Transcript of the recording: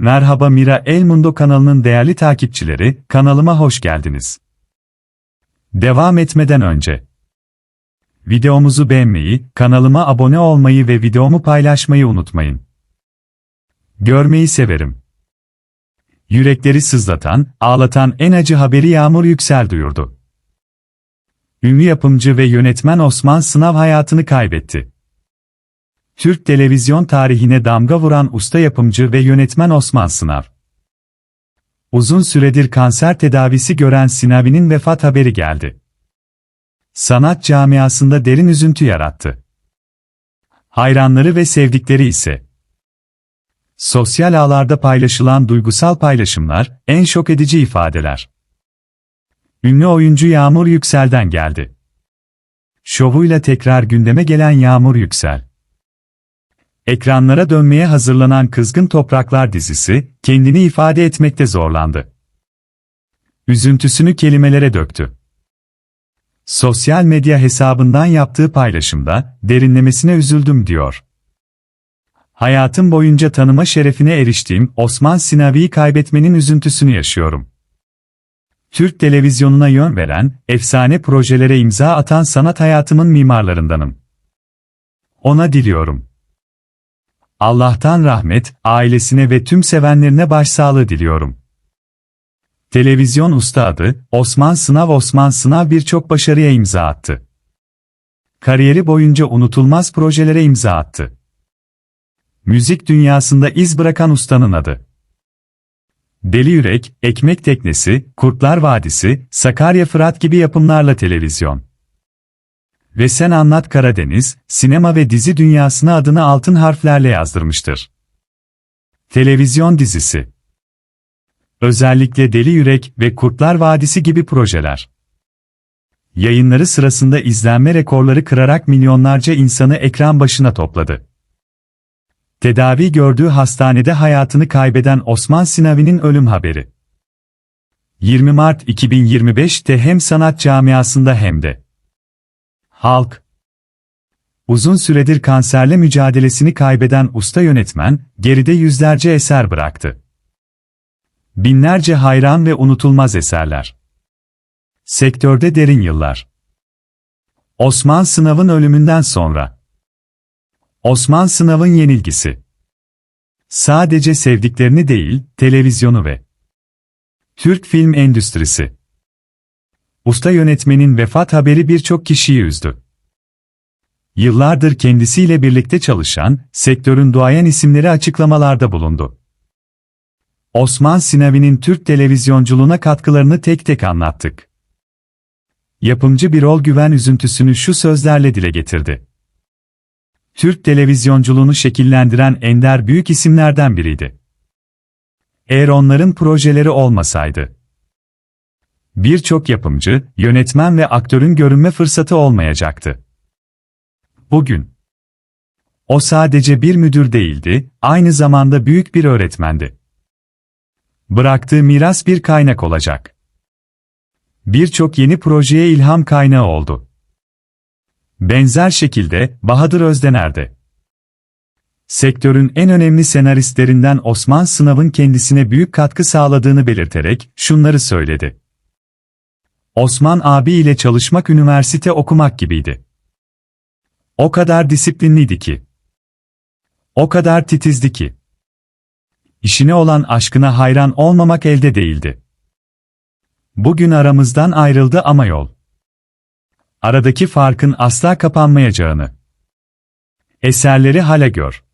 Merhaba Mira El Mundo kanalının değerli takipçileri, kanalıma hoş geldiniz. Devam etmeden önce videomuzu beğenmeyi, kanalıma abone olmayı ve videomu paylaşmayı unutmayın. Görmeyi severim. Yürekleri sızlatan, ağlatan en acı haberi Yağmur Yüksel duyurdu. Ünlü yapımcı ve yönetmen Osman Sınav hayatını kaybetti. Türk televizyon tarihine damga vuran usta yapımcı ve yönetmen Osman Sınav. Uzun süredir kanser tedavisi gören Sinavi'nin vefat haberi geldi. Sanat camiasında derin üzüntü yarattı. Hayranları ve sevdikleri ise sosyal ağlarda paylaşılan duygusal paylaşımlar, en şok edici ifadeler. Ünlü oyuncu Yağmur Yüksel'den geldi. Şovuyla tekrar gündeme gelen Yağmur Yüksel. Ekranlara dönmeye hazırlanan Kızgın Topraklar dizisi, kendini ifade etmekte zorlandı. Üzüntüsünü kelimelere döktü. Sosyal medya hesabından yaptığı paylaşımda, derinlemesine üzüldüm diyor. Hayatım boyunca tanıma şerefine eriştiğim Osman Sinavi'yi kaybetmenin üzüntüsünü yaşıyorum. Türk televizyonuna yön veren, efsane projelere imza atan sanat hayatımın mimarlarındanım. Ona diliyorum. Allah'tan rahmet, ailesine ve tüm sevenlerine başsağlığı diliyorum. Televizyon ustadı, Osman Sınav Osman Sınav birçok başarıya imza attı. Kariyeri boyunca unutulmaz projelere imza attı. Müzik dünyasında iz bırakan ustanın adı. Deli Yürek, Ekmek Teknesi, Kurtlar Vadisi, Sakarya Fırat gibi yapımlarla televizyon. Ve Sen Anlat Karadeniz, sinema ve dizi dünyasına adını altın harflerle yazdırmıştır. Televizyon dizisi Özellikle Deli Yürek ve Kurtlar Vadisi gibi projeler. Yayınları sırasında izlenme rekorları kırarak milyonlarca insanı ekran başına topladı. Tedavi gördüğü hastanede hayatını kaybeden Osman Sinavi'nin ölüm haberi. 20 Mart 2025'te hem sanat camiasında hem de halk uzun süredir kanserle mücadelesini kaybeden usta yönetmen, geride yüzlerce eser bıraktı. Binlerce hayran ve unutulmaz eserler. Sektörde derin yıllar. Osman Sınav'ın ölümünden sonra Osman Sınav'ın yenilgisi. Sadece sevdiklerini değil, televizyonu ve Türk film endüstrisi. Usta yönetmenin vefat haberi birçok kişiyi üzdü. Yıllardır kendisiyle birlikte çalışan, sektörün duayen isimleri açıklamalarda bulundu. Osman Sinavi'nin Türk televizyonculuğuna katkılarını tek tek anlattık. Yapımcı Birol Güven üzüntüsünü şu sözlerle dile getirdi. Türk televizyonculuğunu şekillendiren ender büyük isimlerden biriydi. Eğer onların projeleri olmasaydı, birçok yapımcı, yönetmen ve aktörün görünme fırsatı olmayacaktı. Bugün, o sadece bir müdür değildi, aynı zamanda büyük bir öğretmendi. Bıraktığı miras bir kaynak olacak. Birçok yeni projeye ilham kaynağı oldu. Benzer şekilde Bahadır Özdener de. Sektörün en önemli senaristlerinden Osman Sınav'ın kendisine büyük katkı sağladığını belirterek şunları söyledi. Osman abi ile çalışmak üniversite okumak gibiydi. O kadar disiplinliydi ki. O kadar titizdi ki. İşine olan aşkına hayran olmamak elde değildi. Bugün aramızdan ayrıldı ama yol aradaki farkın asla kapanmayacağını. Eserleri hale gör.